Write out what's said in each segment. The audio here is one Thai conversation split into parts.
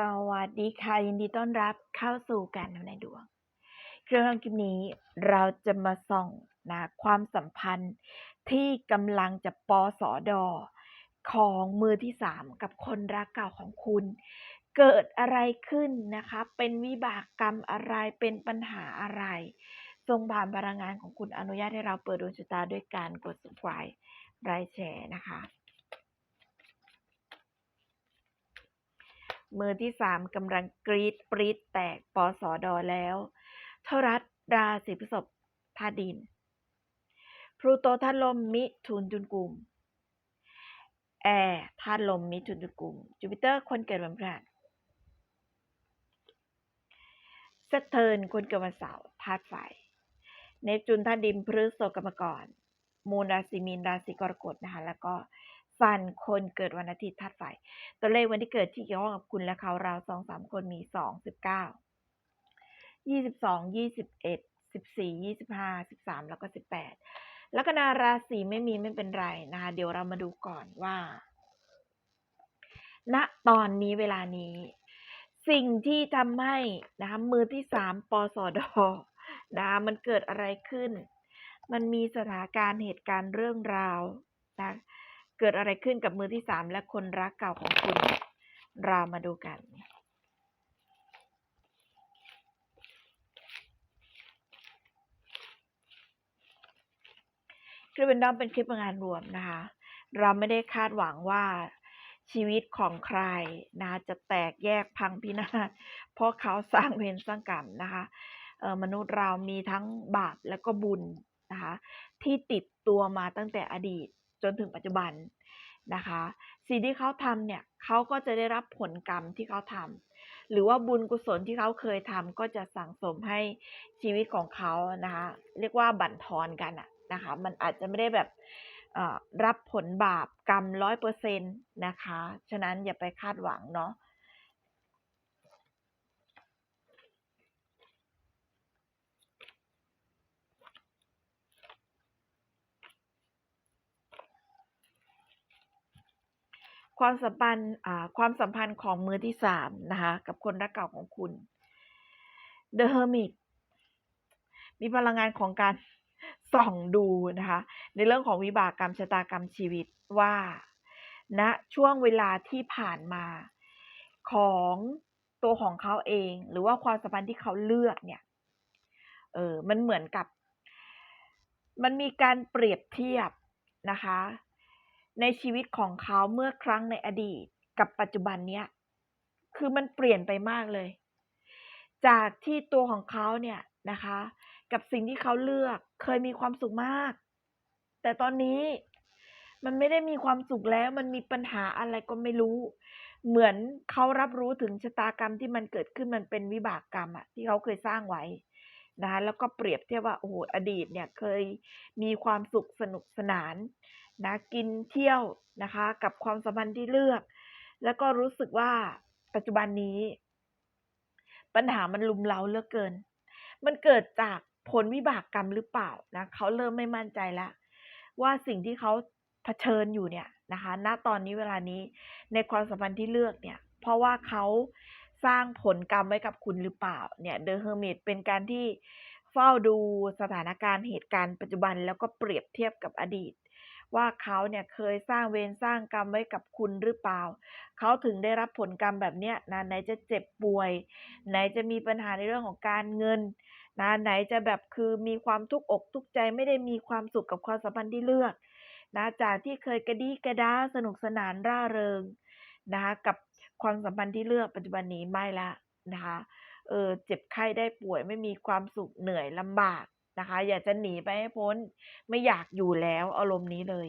สวัสดีค่ะ ยินดีต้อนรับเข้าสู่การทำนายดวง เครื่องคลิปนี้เราจะมาส่องนะความสัมพันธ์ที่กำลังจะปอสอดอของมือที่สามกับคนรักเก่าของคุณ เกิดอะไรขึ้นนะคะ เป็นวิบากกรรมอะไรเป็นปัญหาอะไร ทรงผ่านพลังงานของคุณอนุญาตให้เราเปิดดวงชะตาด้วยการกด subscribe ไลค์แชร์นะคะ มือที่สามกำลังกรีดปรีดแตกปอสอดอแล้ว เทรัสราศีพฤษภธาดิน พลูโตธาลมมิถุนจุนกุม แอร์ธาลมมิถุนจุนกุม จูปิเตอร์คนเกิดวันพฤหัสเตเทิร์นคนเกิดวันเสาร์ธาตุไฟ เนปจูนธาตุดินพฤษภกรรมกร มูลราศีมีนราศีกรกฎนะคะแล้วก็ ซันคนเกิดวันอาทิตย์ธาตุไฟตัวเลขวันที่เกิดที่เกี่ยวข้องกับคุณและเขาเราสองสามคนมีสองสิบเก้ายี่สิบสองยี่สิบเอ็ดสิบสี่ยี่สิบห้าสิบสามแล้วก็สิบแปดแล้วก็นาราศีไม่มีไม่เป็นไรนะคะเดี๋ยวเรามาดูก่อนว่า ณตอนนี้เวลานี้ สิ่งที่ทำให้นะคะมือที่สามปสอดอนะคะมันเกิดอะไรขึ้น มันมีสถานการณ์เหตุการณ์เรื่องราวนะ กิดอะไรขึ้นกับมือที่สามและคนรักเก่าของคุณ เรามาดูกัน คลิปเป็นด้อมเป็นคลิปงานรวมนะคะ เราไม่ได้คาดหวังว่าชีวิตของใครนะจะแตกแยกพังพินาศเพราะเขาสร้างเวรสร้างกรรมนะคะมนุษย์เรามีทั้งบาปและก็บุญนะคะที่ติดตัวมาตั้งแต่อดีต จนถึงปัจจุบันนะคะ สิ่งที่เขาทำเนี่ยเขาก็จะได้รับผลกรรมที่เขาทำหรือว่าบุญกุศลที่เขาเคยทำก็จะสั่งสมให้ชีวิตของเขานะคะเรียกว่าบั่นทอนกันอะนะคะ มันอาจจะไม่ได้แบบรับผลบาปกรรมร้อยเปอร์เซ็นต์นะคะ ฉะนั้นอย่าไปคาดหวังเนาะ ความสัมพันธ์ความสัมพันธ์ของมือที่สามนะคะ กับคนรักเก่าของคุณ The Hermit มีพลังงานของการส่องดูนะคะ ในเรื่องของวิบากกรรมชะตากรรมชีวิตว่าณนะช่วงเวลาที่ผ่านมาของตัวของเขาเอง หรือว่าความสัมพันธ์ที่เขาเลือกเนี่ย เออมันเหมือนกับ มันมีการเปรียบเทียบนะคะ ในชีวิตของเขาเมื่อครั้งในอดีตกับปัจจุบันเนี้ยคือมันเปลี่ยนไปมากเลย จากที่ตัวของเขาเนี่ยนะคะ กับสิ่งที่เขาเลือกเคยมีความสุขมาก แต่ตอนนี้มันไม่ได้มีความสุขแล้วมันมีปัญหาอะไรก็ไม่รู้ เหมือนเขารับรู้ถึงชะตากรรมที่มันเกิดขึ้นมันเป็นวิบากกรรมอะที่เขาเคยสร้างไว้ นะคะแล้วก็เปรียบเทียบว่าโอ้โหอดีตเนี่ยเคยมีความสุขสนุกสนานนะกินเที่ยวนะคะกับความสัมพันธ์ที่เลือก แล้วก็รู้สึกว่าปัจจุบันนี้ ปัญหามันลุมเล้าเลือกเกิน มันเกิดจากผลวิบากกรรมหรือเปล่านะเขาเริ่มไม่มั่นใจแล้วว่าสิ่งที่เขาเผชิญอยู่เนี่ยนะคะ ณตอนนี้เวลานี้ในความสัมพันธ์ที่เลือกเนี่ย เพราะว่าเขา สร้างผลกรรมไว้กับคุณหรือเปล่าเนี่ยเดอะเฮอร์มิตเป็นการที่เฝ้าดูสถานการณ์เหตุการณ์ปัจจุบันแล้วก็เปรียบเทียบกับอดีต ว่าเขาเนี่ยเคยสร้างเวรสร้างกรรมไว้กับคุณหรือเปล่า เขาถึงได้รับผลกรรมแบบเนี้ยนะไหนจะเจ็บป่วย ไหนจะมีปัญหาในเรื่องของการเงินนะไหนจะแบบคือมีความทุกข์อกทุกข์ใจไม่ได้มีความสุขกับความสัมพันธ์ที่เลือกนะจากที่เคยกระดี้กระดาสนุกสนานร่าเริงนะคะกับ ความสัมพันธ์ที่เลือกปัจจุบันนี้ไม่ละนะคะ เออเจ็บไข้ได้ป่วยไม่มีความสุขเหนื่อยลำบากนะคะ อยากจะหนีไปให้พ้นไม่อยากอยู่แล้วอารมณ์นี้เลย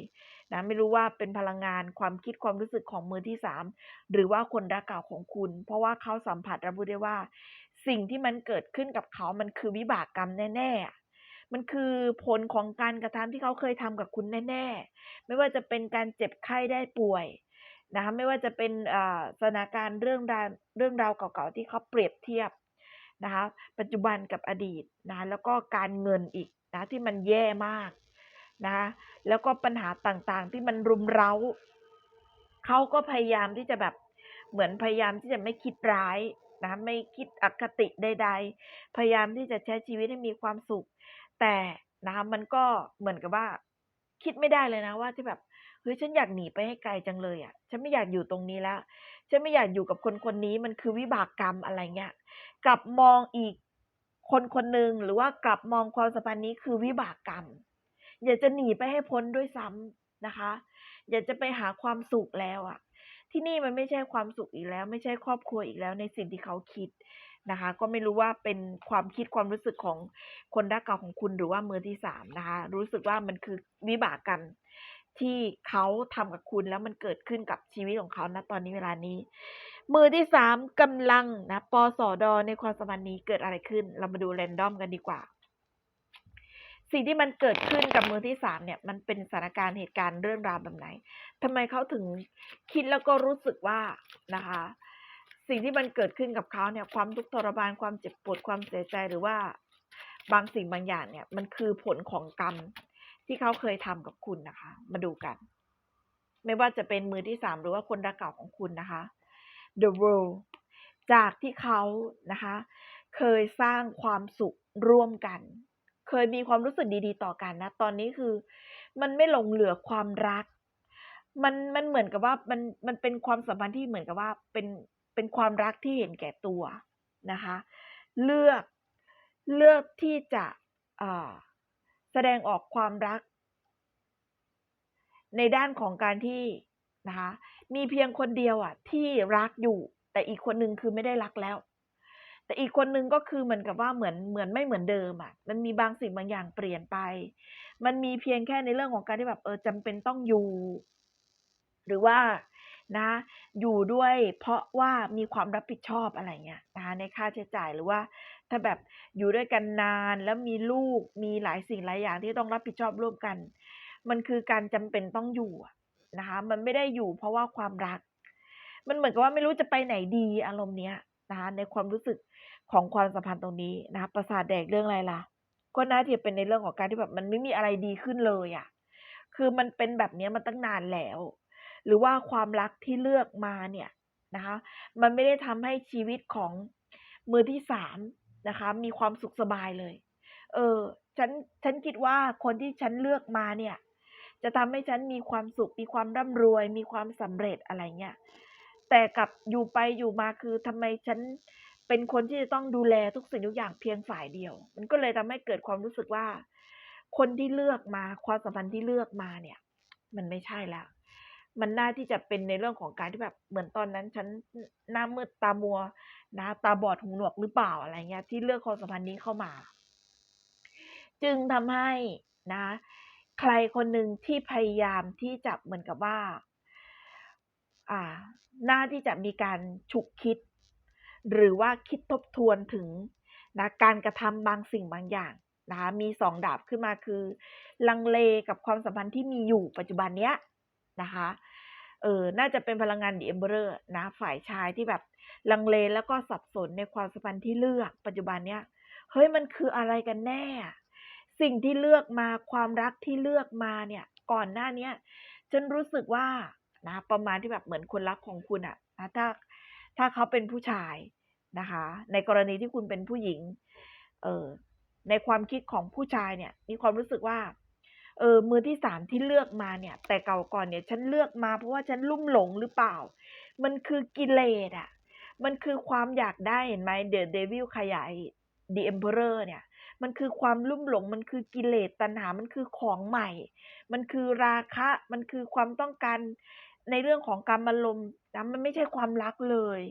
นะไม่รู้ว่าเป็นพลังงานความคิดความรู้สึกของมือที่สามหรือว่าคนรักเก่าของคุณ เพราะว่าเขาสัมผัสรับรู้ได้ว่า สิ่งที่มันเกิดขึ้นกับเขามันคือวิบากกรรมแน่ๆ มันคือผลของการกระทำที่เขาเคยทำกับคุณแน่ ๆ ไม่ว่าจะเป็นการเจ็บไข้ได้ป่วย นะคะไม่ว่าจะเป็นสถานการณ์เรื่องราวเรื่องราวเก่าๆที่เขาเปรียบเทียบนะคะปัจจุบันกับอดีตนะแล้วก็การเงินอีกนะที่มันแย่มากนะคะแล้วก็ปัญหาต่างๆที่มันรุมเร้าเขาก็พยายามที่จะแบบเหมือนพยายามที่จะไม่คิดร้ายนะไม่คิดอคติใด ๆ พยายามที่จะใช้ชีวิตให้มีความสุข แต่นะคะมันก็เหมือนกับว่า คิดไม่ได้เลยนะว่าที่แบบ เฮ้ยฉันอยากหนีไปให้ไกลจังเลยอะ่ะ ฉันไม่อยากอยู่ตรงนี้แล้ว ฉันไม่อยากอยู่กับคนคนนี้มันคือวิบากกรรมอะไรเงี้ย กลับมองอีกคนคนหนึ่งหรือว่ากลับมองความสัมพันธ์นี้คือวิบากกรรม อยากจะหนีไปให้พ้นด้วยซ้ำนะคะ อยากจะไปหาความสุขแล้วอะ ที่นี่มันไม่ใช่ความสุขอีกแล้ว ไม่ใช่ครอบครัวอีกแล้วในสิ่งที่เขาคิดนะคะ ก็ไม่รู้ว่าเป็นความคิดความรู้สึกของคนรักเก่าของคุณหรือว่ามือที่สามนะคะ รู้สึกว่ามันคือวิบากกรรม ที่เขาทำกับคุณแล้วมันเกิดขึ้นกับชีวิตของเขาณตอนนี้เวลานี้ มือที่สามกำลังนะปอสอดอในความสัมพันธ์นี้เกิดอะไรขึ้น เรามาดูแรนดอมกันดีกว่า สิ่งที่มันเกิดขึ้นกับมือที่สามเนี่ย มันเป็นสถานการณ์เหตุการณ์เรื่องราวแบบไหนทำไมเขาถึงคิดแล้วก็รู้สึกว่านะคะ สิ่งที่มันเกิดขึ้นกับเขาเนี่ยความทุกข์ทรมานความเจ็บปวดความเสียใจหรือว่าบางสิ่งบางอย่างเนี่ยมันคือผลของกรรม ที่เขาเคยทำกับคุณนะคะ มาดูกัน ไม่ว่าจะเป็นมือที่สามหรือว่าคนรักเก่าของคุณนะคะ the world จากที่เขานะคะ เคยสร้างความสุขร่วมกัน เคยมีความรู้สึกดีๆ ต่อกันนะ ตอนนี้คือ มันไม่หลงเหลือความรัก มันมันเหมือนกับว่ามันมันเป็นความสัมพันธ์ที่เหมือนกับว่าเป็นเป็นความรักที่เห็นแก่ตัวนะคะ เลือกเลือกที่จะ แสดงออกความรัก ในด้านของการที่นะคะมีเพียงคนเดียวอะที่รักอยู่ แต่อีกคนนึงคือไม่ได้รักแล้ว แต่อีกคนนึงก็คือเหมือนกับว่าเหมือนเหมือนไม่เหมือนเดิมอะมันมีบางสิ่งบางอย่างเปลี่ยนไป มันมีเพียงแค่ในเรื่องของการที่แบบเออจำเป็นต้องอยู่ หรือว่า นะ อยู่ด้วยเพราะว่ามีความรับผิดชอบอะไรเงี้ยนะคะในค่าใช้จ่ายหรือว่า ถ้าแบบอยู่ด้วยกันนานแล้วมีลูกมีหลายสิ่งหลายอย่างที่ต้องรับผิดชอบร่วมกัน มันคือการจำเป็นต้องอยู่นะคะมันไม่ได้อยู่เพราะว่าความรัก มันเหมือนกับว่าไม่รู้จะไปไหนดีอารมณ์เนี้ยนะคะในความรู้สึกของความสัมพันธ์ตรงนี้นะคะประสาทแดกเรื่องอะไรล่ะก็น่าจะเป็นในเรื่องของการที่แบบมันไม่มีอะไรดีขึ้นเลยอะ่ะ คือมันเป็นแบบนี้มาตั้งนานแล้ว หรือว่าความรักที่เลือกมาเนี่ยนะคะ มันไม่ได้ทำให้ชีวิตของมือที่สามนะคะ มีความสุขสบายเลย เออ ฉัน ฉันคิดว่าคนที่ฉันเลือกมาเนี่ย จะทำให้ฉันมีความสุข มีความร่ำรวย มีความสำเร็จอะไรเงี้ย แต่กับอยู่ไปอยู่มาคือทำไมฉันเป็นคนที่จะต้องดูแลทุกสิ่งทุกอย่างเพียงฝ่ายเดียว มันก็เลยทำให้เกิดความรู้สึกว่า คนที่เลือกมา ความสัมพันธ์ที่เลือกมาเนี่ย มันไม่ใช่แล้ว มันน่าที่จะเป็นในเรื่องของการที่แบบเหมือนตอนนั้น ฉันหน้ามืดตามัวนะตาบอดหูหนวกหรือเปล่าอะไรเงี้ย ที่เลือกความสัมพันธ์นี้เข้ามา จึงทำให้นะ ใครคนหนึ่งที่พยายามที่จะเหมือนกับว่า อ่าน่าที่จะมีการฉุกคิด หรือว่าคิดทบทวนถึงนะการกระทำบางสิ่งบางอย่างนะคะมีสองดาบขึ้นมาคือ ลังเลกับความสัมพันธ์ที่มีอยู่ปัจจุบันเนี้ย นะคะ เออ น่าจะเป็นพลังงานดีเอมเบอร์นะ ฝ่ายชายที่แบบลังเลแล้วก็สับสนในความสัมพันธ์ที่เลือก ปัจจุบันเนี้ย เฮ้ยมันคืออะไรกันแน่ สิ่งที่เลือกมาความรักที่เลือกมาเนี่ย ก่อนหน้าเนี้ยฉันรู้สึกว่านะ ประมาณที่แบบเหมือนคนรักของคุณอะนะถ้าถ้าเขาเป็นผู้ชายนะคะ ในกรณีที่คุณเป็นผู้หญิง เออในความคิดของผู้ชายเนี่ย มีความรู้สึกว่า เออมือที่สามที่เลือกมาเนี่ย แต่เก่าก่อนเนี่ย ฉันเลือกมาเพราะว่าฉันลุ่มหลงหรือเปล่า มันคือกิเลสอะมันคือความอยากได้เห็นไหมเดอะเดวิลขยายดีเอ็มเพอเรอร์เนี่ย มันคือความลุ่มหลง มันคือกิเลสตัณหา มันคือของใหม่ มันคือราคะ มันคือความต้องการในเรื่องของการมารมนะมันไม่ใช่ความรักเลย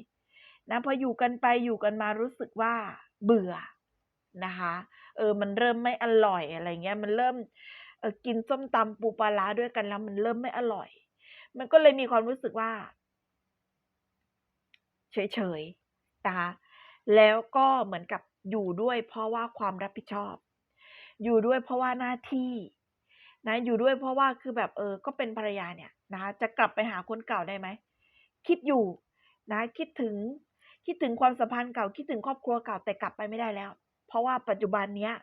นะพออยู่กันไปอยู่กันมารู้สึกว่าเบื่อนะคะ เออ มันเริ่มไม่อร่อยอะไรเงี้ย มันเริ่ม กินส้มตำปูปลาร้าด้วยกันแล้ว มันเริ่มไม่อร่อย มันก็เลยมีความรู้สึกว่า เฉยๆนะคะแล้วก็เหมือนกับอยู่ด้วยเพราะว่าความรับผิดชอบ อยู่ด้วยเพราะว่าหน้าที่นะอยู่ด้วยเพราะว่าคือแบบเออ ก็เป็นภรรยาเนี่ยนะคะจะกลับไปหาคนเก่าได้ไหมคิดอยู่นะคิดถึงคิดถึงความสัมพันธ์เก่าคิดถึงครอบครัวเก่าแต่กลับไปไม่ได้แล้ว เพราะว่าปัจจุบันเนี้ย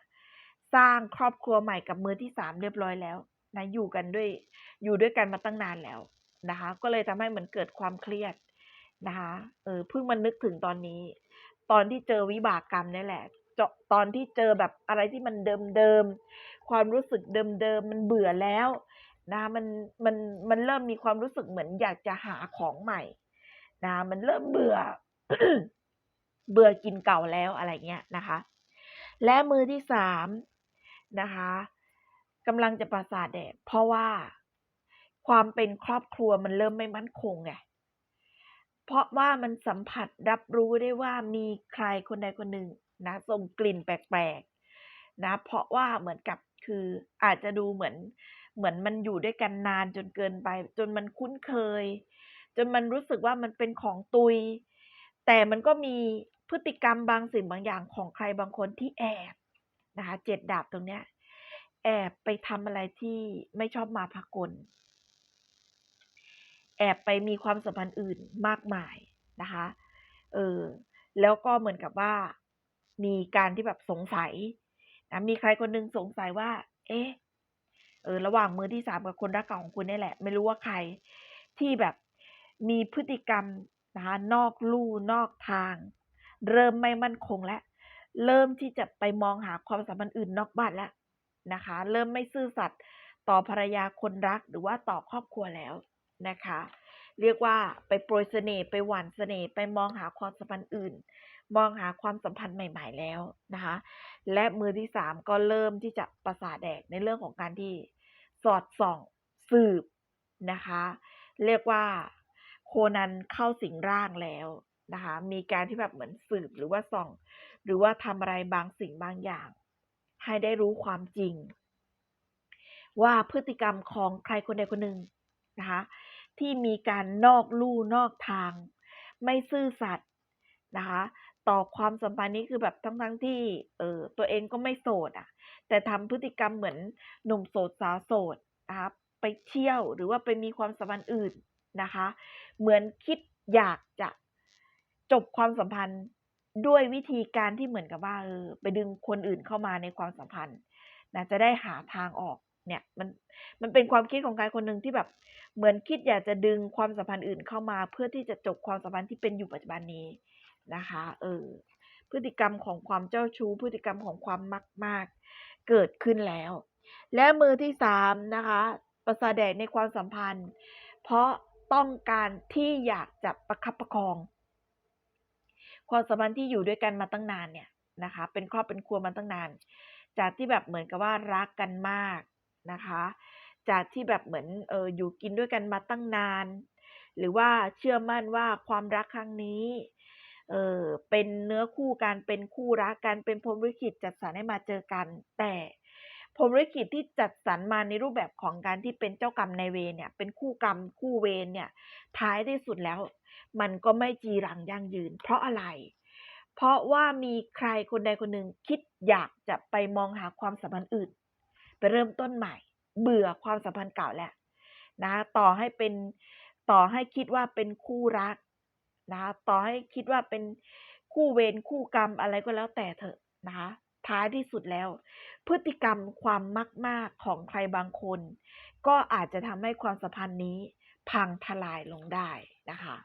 สร้างครอบครัวใหม่กับมือที่สามเรียบร้อยแล้วนะอยู่กันด้วยอยู่ด้วยกันมาตั้งนานแล้วนะคะ ก็เลยทำให้เหมือนเกิดความเครียดนะคะเออเพิ่งมานึกถึงตอนนี้ ตอนที่เจอวิบากกรรมนี่แหละเจาะตอนที่เจอแบบอะไรที่มันเดิมๆความรู้สึกเดิมๆมันเบื่อแล้วนะมันมันมันเริ่มมีความรู้สึกเหมือนอยากจะหาของใหม่นะมันเริ่มเบื่อ เบื่อกินเก่าแล้วอะไรเงี้ยนะคะ และมือที่3 นะคะกำลังจะประสาทแดกเพราะว่าความเป็นครอบครัวมันเริ่มไม่มั่นคงไงเพราะว่ามันสัมผัสรับรู้ได้ว่ามีใครคนใดคนหนึ่งนะส่งกลิ่นแปลกๆนะเพราะว่าเหมือนกับคืออาจจะดูเหมือนเหมือนมันอยู่ด้วยกันนานจนเกินไป จนมันคุ้นเคย จนมันรู้สึกว่ามันเป็นของตุย แต่มันก็มีพฤติกรรมบางสิ่งบางอย่างของใครบางคนที่แอบ นะคะ7ดดาบตรงเนี้ย แอบไปทำอะไรที่ไม่ชอบมาพากล แอบไปมีความสัมพันธ์อื่นมากมายนะคะ เออ แล้วก็เหมือนกับว่า มีการที่แบบสงสัยนะมีใครคนหนึ่งสงสัยว่า เอ๊ะ เออ ระหว่างมือที่3กับคนรักเก่าของคุณนี่แหละ ไม่รู้ว่าใครที่แบบมีพฤติกรรมนะคะนอกลู่นอกทาง เริ่มไม่มั่นคงแล้ว เริ่มที่จะไปมองหาความสัมพันธ์อื่นนอกบ้านแล้วนะคะ เริ่มไม่ซื่อสัตย์ต่อภรรยาคนรักหรือว่าต่อครอบครัวแล้วนะคะ เรียกว่าไปโปรยเสน่ห์ไปหว่านเสน่ห์ไปมองหาความสัมพันธ์อื่น มองหาความสัมพันธ์ใหม่ ๆ แล้วนะคะ และมือที่3ก็เริ่มที่จะประสาแดกในเรื่องของการที่สอดส่องสืบนะคะ เรียกว่าโคนันเข้าสิงร่างแล้วนะคะ มีการที่แบบเหมือนสืบหรือว่าส่อง หรือว่าทำอะไรบางสิ่งบางอย่าง ให้ได้รู้ความจริง ว่าพฤติกรรมของใครคนใดคนหนึ่งนะคะที่มีการนอกลู่นอกทาง ไม่ซื่อสัตย์นะคะต่อความสัมพันธ์นี้คือแบบทั้งๆที่เออตัวเองก็ไม่โสดอะแต่ทำพฤติกรรมเหมือนหนุ่มโสดสาวโสดนะคะไปเที่ยวหรือว่าไปมีความสัมพันธ์อื่นนะคะ เหมือนคิดอยากจะจบความสัมพันธ์ ด้วยวิธีการที่เหมือนกับว่าเออไปดึงคนอื่นเข้ามาในความสัมพันธ์นะจะได้หาทางออกเนี่ยมันมันเป็นความคิดของใครคนหนึ่งที่แบบเหมือนคิดอยากจะดึงความสัมพันธ์อื่นเข้ามา เพื่อที่จะจบความสัมพันธ์ที่เป็นอยู่ปัจจุบันนี้นะคะเออพฤติกรรมของความเจ้าชู้ พฤติกรรมของความมักมากเกิดขึ้นแล้ว และมือที่3นะคะประสาทแดกในความสัมพันธ์ เพราะต้องการที่อยากจะประคับประคอง ความสัมพันธ์ที่อยู่ด้วยกันมาตั้งนานเนี่ยนะคะ เป็นครอบเป็นครัวมาตั้งนาน จากที่แบบเหมือนกับว่ารักกันมากนะคะ จากที่แบบเหมือนเอออยู่กินด้วยกันมาตั้งนาน หรือว่าเชื่อมั่นว่าความรักครั้งนี้เออเป็นเนื้อคู่กันเป็นคู่รักกันเป็นพรมลิขิตจัดสรรให้มาเจอกันแต่ พรหมลิขิตที่จัดสรรมาในรูปแบบของการที่เป็นเจ้ากรรมนายเวรเนี่ย เป็นคู่กรรมคู่เวรเนี่ย ท้ายที่สุดแล้ว มันก็ไม่จีรังยั่งยืน เพราะอะไร เพราะว่ามีใครคนใดคนหนึ่งคิดอยากจะไปมองหาความสัมพันธ์อื่น ไปเริ่มต้นใหม่ เบื่อความสัมพันธ์เก่าแล้วนะ ต่อให้เป็นต่อให้คิดว่าเป็นคู่รักนะคะต่อให้คิดว่าเป็นคู่เวรคู่กรรมอะไรก็แล้วแต่เถอะนะคะ ท้ายที่สุดแล้ว พฤติกรรมความมักมากของใครบางคน ก็อาจจะทำให้ความสัมพันธ์นี้พังทลายลงได้นะคะ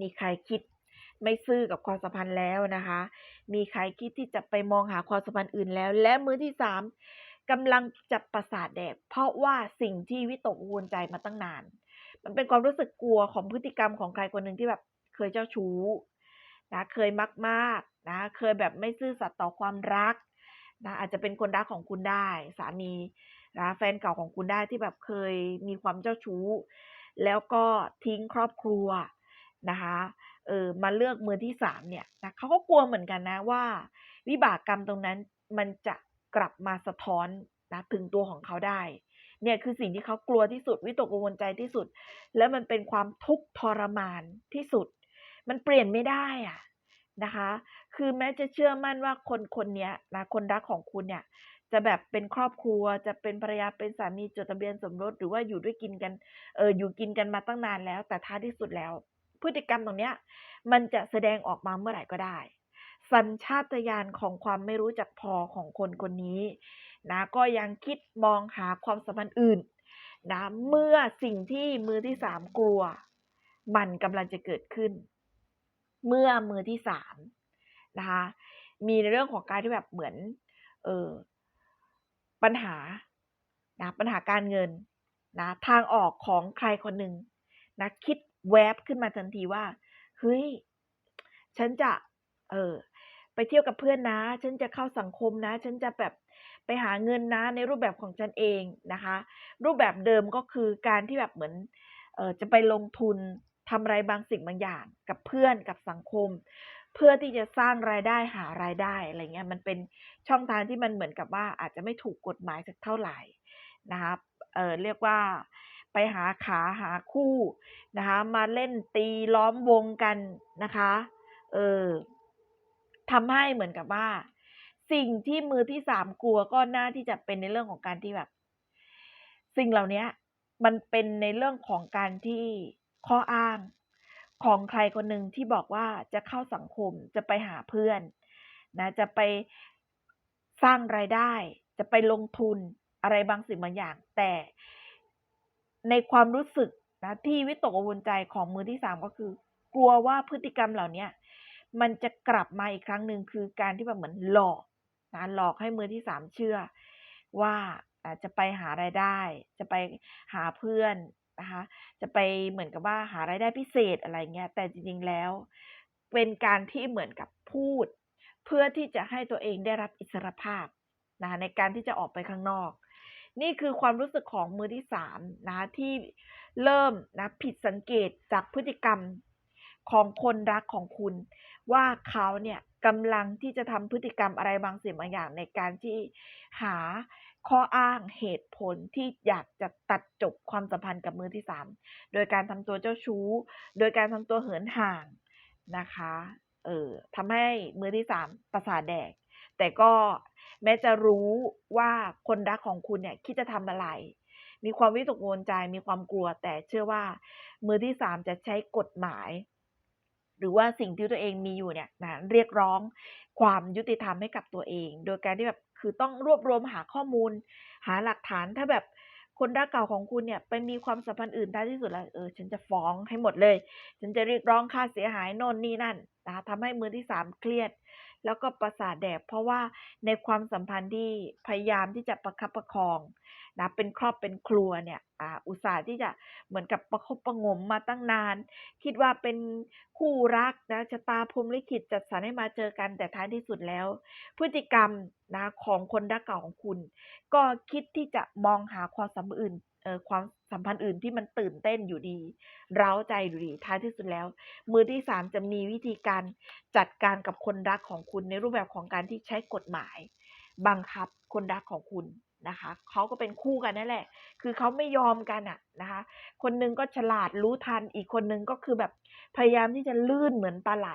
มีใครคิดไม่ซื่อกับความสัมพันธ์แล้วนะคะ มีใครคิดที่จะไปมองหาความสัมพันธ์อื่นแล้ว และมือที่3กำลังจะประสาทแดกเพราะว่าสิ่งที่วิตกกังวลใจมาตั้งนาน มันเป็นความรู้สึกกลัวของพฤติกรรมของใครคนหนึ่งที่แบบเคยเจ้าชู้ นะเคยมักมากนะเคยแบบไม่ซื่อสัตย์ต่อความรักนะอาจจะเป็นคนรักของคุณได้สามีนะแฟนเก่าของคุณได้ที่แบบเคยมีความเจ้าชู้ แล้วก็ทิ้งครอบครัวนะคะเออมาเลือกมือที่3เนี่ยนะเขาก็กลัวเหมือนกันนะว่า วิบากกรรมตรงนั้นมันจะกลับมาสะท้อนนะถึงตัวของเขาได้เนี่ยคือสิ่งที่เขากลัวที่สุดวิตกกังวลใจที่สุด แล้วมันเป็นความทุกข์ทรมานที่สุด มันเปลี่ยนไม่ได้อะนะคะ คือแม้จะเชื่อมั่นว่าคนคนเนี้ยนะคนรักของคุณเนี่ย จะแบบเป็นครอบครัว จะเป็นภรรยาเป็นสามีจดทะเบียนสมรสหรือว่าอยู่ด้วยกินกันเอออยู่กินกันมาตั้งนานแล้ว แต่ท้ายที่สุดแล้ว พฤติกรรมตรงเนี้ย มันจะแสดงออกมาเมื่อไหร่ก็ได้ สัญชาตญาณของความไม่รู้จักพอของคนคนนี้นะก็ยังคิดมองหาความสัมพันธ์อื่นนะเมื่อสิ่งที่มือที่3กลัว มันกำลังจะเกิดขึ้น เมื่อมือที่สามนะคะมีในเรื่องของการที่แบบเหมือนเออปัญหานะปัญหาการเงินนะทางออกของใครคนหนึ่งนะคิดแวบขึ้นมาทันทีว่าเฮ้ยฉันจะเออไปเที่ยวกับเพื่อนนะ ฉันจะเข้าสังคมนะ ฉันจะแบบไปหาเงินนะในรูปแบบของฉันเองนะคะ รูปแบบเดิมก็คือการที่แบบเหมือนเออจะไปลงทุน ทำอะไรบางสิ่งบางอย่างกับเพื่อนกับสังคม เพื่อที่จะสร้างรายได้หารายได้อะไรเงี้ยมันเป็นช่องทางที่มันเหมือนกับว่าอาจจะไม่ถูกกฎหมายสักเท่าไหร่นะคะเออเรียกว่าไปหาขาหาคู่นะคะมาเล่นตีล้อมวงกันนะคะเออทำให้เหมือนกับว่า สิ่งที่มือที่สามกลัวก็น่าที่จะเป็นในเรื่องของการที่แบบ สิ่งเหล่านี้มันเป็นในเรื่องของการที่ ข้ออ้าง ของใครคนหนึ่งที่บอกว่าจะเข้าสังคมจะไปหาเพื่อนนะจะไปสร้างรายได้ จะไปลงทุนอะไรบางสิ่งบางอย่าง แต่ในความรู้สึกนะที่วิตกกังวลใจของมือที่สามก็คือ กลัวว่าพฤติกรรมเหล่านี้มันจะกลับมาอีกครั้งหนึ่งคือการที่แบบเหมือนหลอกนะหลอกให้มือที่สามเชื่อว่าจะไปหารายได้ จะไปหาเพื่อน นะคะ จะไปเหมือนกับว่าหารายได้พิเศษอะไรเงี้ย แต่จริงๆแล้ว เป็นการที่เหมือนกับพูด เพื่อที่จะให้ตัวเองได้รับอิสรภาพนะคะในการที่จะออกไปข้างนอก นี่คือความรู้สึกของมือที่สามนะคะที่เริ่มนะผิดสังเกตจากพฤติกรรมของคนรักของคุณ ว่าเขาเนี่ย กำลังที่จะทำพฤติกรรมอะไรบางสิ่งบางอย่างในการที่หาข้ออ้างเหตุผลที่อยากจะตัดจบความสัมพันธ์กับมือที่สามโดยการทำตัวเจ้าชู้ โดยการทำตัวเหินห่างนะคะ เออทำให้มือที่สามประสาทแดก แต่ก็แม้จะรู้ว่าคนรักของคุณเนี่ยคิดจะทำอะไร มีความวิตกกังวลใจ มีความกลัว แต่เชื่อว่ามือที่สามจะใช้กฎหมาย หรือว่าสิ่งที่ตัวเองมีอยู่เนี่ยนะเรียกร้องความยุติธรรมให้กับตัวเอง โดยการที่แบบคือต้องรวบรวมหาข้อมูล หาหลักฐานถ้าแบบคนรักเก่าของคุณเนี่ยไปมีความสัมพันธ์อื่นท้ายที่สุดแล้วเออฉันจะฟ้องให้หมดเลย ฉันจะเรียกร้องค่าเสียหายโน่นนี่นั่นนะคะทำให้มือที่สามเครียด แล้วก็ประสาทแดกเพราะว่าในความสัมพันธ์ที่พยายามที่จะประคับประคองนะเป็นครอบเป็นครัวเนี่ยออุตส่าห์ที่จะเหมือนกับประคบประงมมาตั้งนาน คิดว่าเป็นคู่รักนะชะตาพรหมลิขิตจัดสรรให้มาเจอกันแต่ท้ายที่สุดแล้ว พฤติกรรมนะของคนรักเก่าของคุณ ก็คิดที่จะมองหาความสัมพันธ์อื่น ความสัมพันธ์อื่นที่มันตื่นเต้นอยู่ดี เร้าใจอยู่ดี ท้ายที่สุดแล้ว มือที่สามจะมีวิธีการจัดการกับคนรักของคุณในรูปแบบของการที่ใช้กฎหมาย บังคับคนรักของคุณนะคะเขาก็เป็นคู่กันนั่นแหละ คือเขาไม่ยอมกันอะนะคะ คนหนึงก็ฉลาดรู้ทัน อีกคนหนึงก็คือแบบพยายามที่จะลื่นเหมือนปลาไหล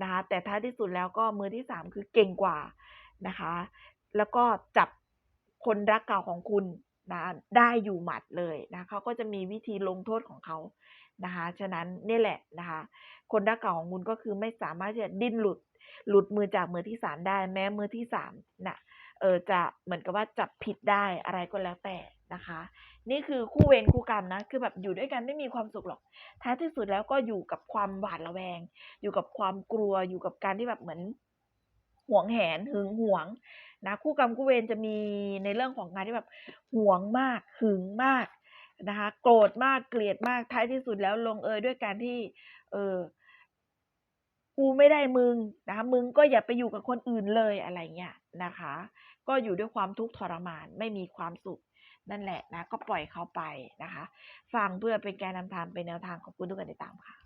นะคะแต่ท้ายที่สุดแล้วก็มือที่สามคือเก่งกว่านะคะ แล้วก็จับคนรักเก่าของคุณ นะได้อยู่หมัดเลยนะเขาก็จะมีวิธีลงโทษของเขานะคะฉะนั้นนี่แหละนะคะคนรักเก่าของคุณก็คือไม่สามารถที่จะดิ้นหลุดหลุดมือจากมือที่สามได้แม้มือที่สามนะเออจะเหมือนกับว่าจับผิดได้อะไรก็แล้วแต่นะคะ นี่คือคู่เวรคู่กรรมนะคือแบบอยู่ด้วยกันไม่มีความสุขหรอกท้ายที่สุดแล้วก็อยู่กับความหวาดระแวง อยู่กับความกลัวอยู่กับการที่แบบเหมือน หวงแหนหึงหวงนะคู่กรรมคู่เวรจะมีในเรื่องของการที่แบบหวงมากหึงมากนะคะโกรธมากเกลียดมากท้ายที่สุดแล้วลงเอยด้วยการที่ เออกูไม่ได้มึงนะคะมึงก็อย่าไปอยู่กับคนอื่นเลยอะไรเงี้ยนะคะ ก็อยู่ด้วยความทุกข์ทรมานไม่มีความสุขนั่นแหละนะ ก็ปล่อยเขาไปนะคะ ฟังเพื่อเป็นแกนนำทางเป็นแนวทางขอบคุณทุกการติดตามค่ะ